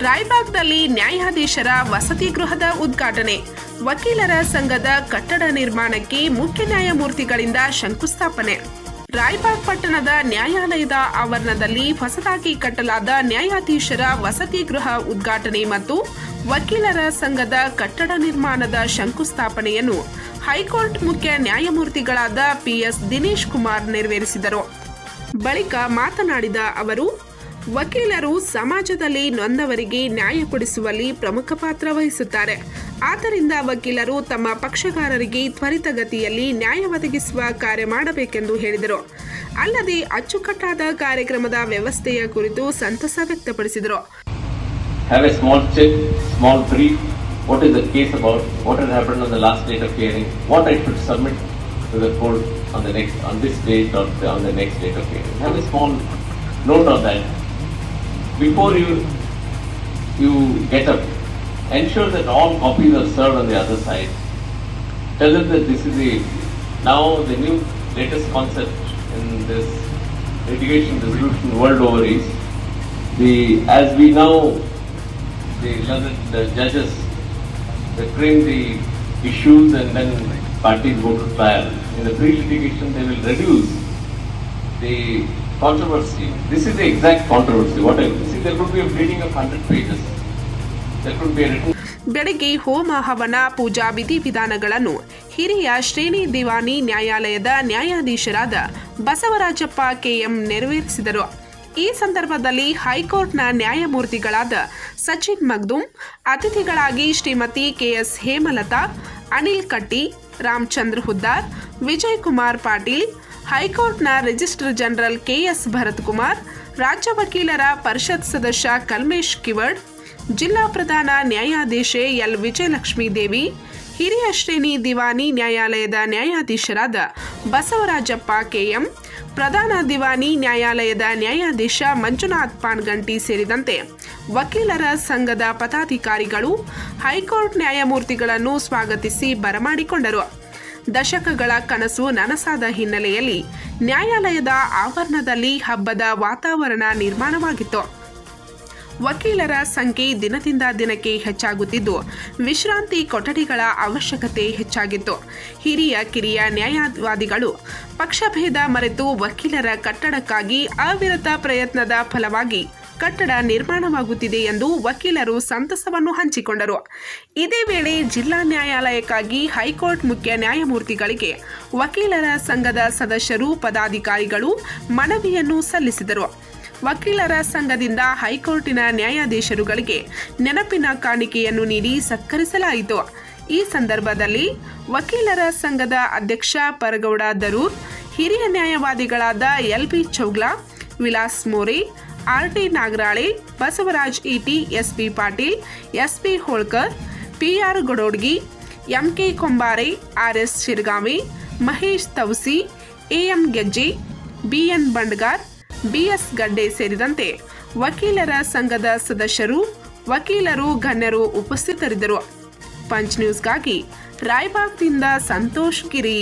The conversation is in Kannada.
ರಾಯಬಾಗ್ನಲ್ಲಿ ನ್ಯಾಯಾಧೀಶರ ವಸತಿ ಗೃಹದ ಉದ್ಘಾಟನೆ. ವಕೀಲರ ಸಂಘದ ಕಟ್ಟಡ ನಿರ್ಮಾಣಕ್ಕೆ ಮುಖ್ಯ ನ್ಯಾಯಮೂರ್ತಿಗಳಿಂದ ಶಂಕುಸ್ಥಾಪನೆ. ರಾಯ್ಬಾಗ್ ಪಟ್ಟಣದ ನ್ಯಾಯಾಲಯದ ಆವರಣದಲ್ಲಿ ಹೊಸದಾಗಿ ಕಟ್ಟಲಾದ ನ್ಯಾಯಾಧೀಶರ ವಸತಿ ಗೃಹ ಉದ್ಘಾಟನೆ ಮತ್ತು ವಕೀಲರ ಸಂಘದ ಕಟ್ಟಡ ನಿರ್ಮಾಣದ ಶಂಕುಸ್ಥಾಪನೆಯನ್ನು ಹೈಕೋರ್ಟ್ ಮುಖ್ಯ ನ್ಯಾಯಮೂರ್ತಿಗಳಾದ ಪಿಎಸ್ ದಿನೇಶ್ ಕುಮಾರ್ ನೆರವೇರಿಸಿದರು. ಬಳಿಕ ಮಾತನಾಡಿದ ಅವರು ವಕೀಲರು ಸಮಾಜದಲ್ಲಿ ನೊಂದವರಿಗೆ ನ್ಯಾಯ ಕೊಡಿಸುವಲ್ಲಿ ಪ್ರಮುಖ ಪಾತ್ರ ವಹಿಸುತ್ತಾರೆ ಆದ್ದರಿಂದ ವಕೀಲರು ತಮ್ಮ ಪಕ್ಷಗಾರರಿಗೆ ತ್ವರಿತಗತಿಯಲ್ಲಿ ನ್ಯಾಯ ಒದಗಿಸುವ ಕಾರ್ಯ ಮಾಡಬೇಕೆಂದು ಹೇಳಿದರು ಅಲ್ಲದೆ ಅಚ್ಚುಕಟ್ಟಾದ ಕಾರ್ಯಕ್ರಮದ ವ್ಯವಸ್ಥೆಯ ಕುರಿತು ಸಂತಸ ವ್ಯಕ್ತಪಡಿಸಿದರು have a small small brief, what is the case about, what had happened on the last date of hearing, what I should submit to the court on the next, on this date or on the next date of hearing. Have a small note of that. Before you, you get up, ensure that all copies are served on the other side. Tell them that this is the, now the new latest concept in this litigation resolution world over is the, as we now, the the judges, they frame the issues and then parties go to trial. In the pre-litigation, they will reduce the controversy. This is the exact controversy. What I, see, there could be a reading of hundred pages. There could be a written ಬೆಳಗ್ಗೆ ಹೋಮ ಹವನ ಪೂಜಾ ವಿಧಿವಿಧಾನಗಳನ್ನು ಹಿರಿಯ ಶ್ರೇಣಿ ದಿವಾನಿ ನ್ಯಾಯಾಲಯದ ನ್ಯಾಯಾಧೀಶರಾದ ಬಸವರಾಜಪ್ಪ ಕೆಎಂ ನೆರವೇರಿಸಿದರು ಈ ಸಂದರ್ಭದಲ್ಲಿ ಹೈಕೋರ್ಟ್ನ ನ್ಯಾಯಮೂರ್ತಿಗಳಾದ ಸಚಿನ್ ಮಗ್ದುಮ್ ಅತಿಥಿಗಳಾಗಿ ಶ್ರೀಮತಿ ಕೆಎಸ್ ಹೇಮಲತಾ ಅನಿಲ್ ಕಟ್ಟಿ ರಾಮಚಂದ್ರ ಹುದ್ದಾರ್ ವಿಜಯ್ ಕುಮಾರ್ ಪಾಟೀಲ್ ಹೈಕೋರ್ಟ್ನ registrar general KS Bharat Kumar ರಾಜ್ಯ ವಕೀಲರ ಪರಿಷತ್ ಸದಸ್ಯ ಕಲ್ಮೇಶ್ ಕಿವಡ್, ಜಿಲ್ಲಾ ಪ್ರಧಾನ ನ್ಯಾಯಾಧೀಶೆ ಎಲ್ ವಿಜಯಲಕ್ಷ್ಮೀ ದೇವಿ, ಹಿರಿಯ ಶ್ರೇಣಿ ದಿವಾನಿ ನ್ಯಾಯಾಲಯದ ನ್ಯಾಯಾಧೀಶರಾದ ಬಸವರಾಜಪ್ಪ ಕೆಎಂ, ಪ್ರಧಾನ ದಿವಾನಿ ನ್ಯಾಯಾಲಯದ ನ್ಯಾಯಾಧೀಶ ಮಂಜುನಾಥ್ ಪಾನ್ಗಂಟಿ ಸೇರಿದಂತೆ ವಕೀಲರ ಸಂಘದ ಪದಾಧಿಕಾರಿಗಳು ಹೈಕೋರ್ಟ್ ನ್ಯಾಯಮೂರ್ತಿಗಳನ್ನು ಸ್ವಾಗತಿಸಿ ಬರಮಾಡಿಕೊಂಡರು. ದಶಕಗಳ ಕನಸು ನನಸಾದ ಹಿನ್ನೆಲೆಯಲ್ಲಿ ನ್ಯಾಯಾಲಯದ ಆವರಣದಲ್ಲಿ ಹಬ್ಬದ ವಾತಾವರಣ ನಿರ್ಮಾಣವಾಗಿತ್ತು. ವಕೀಲರ ಸಂಖ್ಯೆ ದಿನದಿಂದ ದಿನಕ್ಕೆ ಹೆಚ್ಚಾಗುತ್ತಿದ್ದು, ವಿಶ್ರಾಂತಿ ಕೊಠಡಿಗಳ ಅವಶ್ಯಕತೆ ಹೆಚ್ಚಾಗಿತ್ತು. ಹಿರಿಯ, ಕಿರಿಯ ನ್ಯಾಯವಾದಿಗಳು ಪಕ್ಷಭೇದ ಮರೆತು ವಕೀಲರ ಕಟ್ಟಡಕ್ಕಾಗಿ ಅವಿರತ ಪ್ರಯತ್ನದ ಫಲವಾಗಿ ಕಟ್ಟಡ ನಿರ್ಮಾಣವಾಗುತ್ತಿದೆ ಎಂದು ವಕೀಲರು ಸಂತಸವನ್ನು ಹಂಚಿಕೊಂಡರು. ಇದೇ ವೇಳೆ ಜಿಲ್ಲಾ ನ್ಯಾಯಾಲಯಕ್ಕಾಗಿ ಹೈಕೋರ್ಟ್ ಮುಖ್ಯ ನ್ಯಾಯಮೂರ್ತಿಗಳಿಗೆ ವಕೀಲರ ಸಂಘದ ಸದಸ್ಯರು, ಪದಾಧಿಕಾರಿಗಳು ಮನವಿಯನ್ನು ಸಲ್ಲಿಸಿದರು. ವಕೀಲರ ಸಂಘದಿಂದ ಹೈಕೋರ್ಟಿನ ನ್ಯಾಯಾಧೀಶರುಗಳಿಗೆ ನೆನಪಿನ ಕಾಣಿಕೆಯನ್ನು ನೀಡಿ ಸತ್ಕರಿಸಲಾಯಿತು. ಈ ಸಂದರ್ಭದಲ್ಲಿ ವಕೀಲರ ಸಂಘದ ಅಧ್ಯಕ್ಷ ಪರಗೌಡ ದರೂರ್, ಹಿರಿಯ ನ್ಯಾಯವಾದಿಗಳಾದ L P Chougla, Vilas More R T Nagarale, Basavaraj Itti S P Patil S P Holkar, PR Gododgi, MK Kombare R S Shirgavi, Mahesh Tausi AM Gejje, BN Bandgar, BS Gadde ಸೇರಿದಂತೆ ವಕೀಲರ ಸಂಘದ ಸದಸ್ಯರು, ವಕೀಲರು, ಗಣ್ಯರು ಉಪಸ್ಥಿತರಿದ್ದರು. ಪಂಚ್ ನ್ಯೂಸ್ಗಾಗಿ ರಾಯಬಾಗ್ದಿಂದ ಸಂತೋಷ್ ಗಿರಿ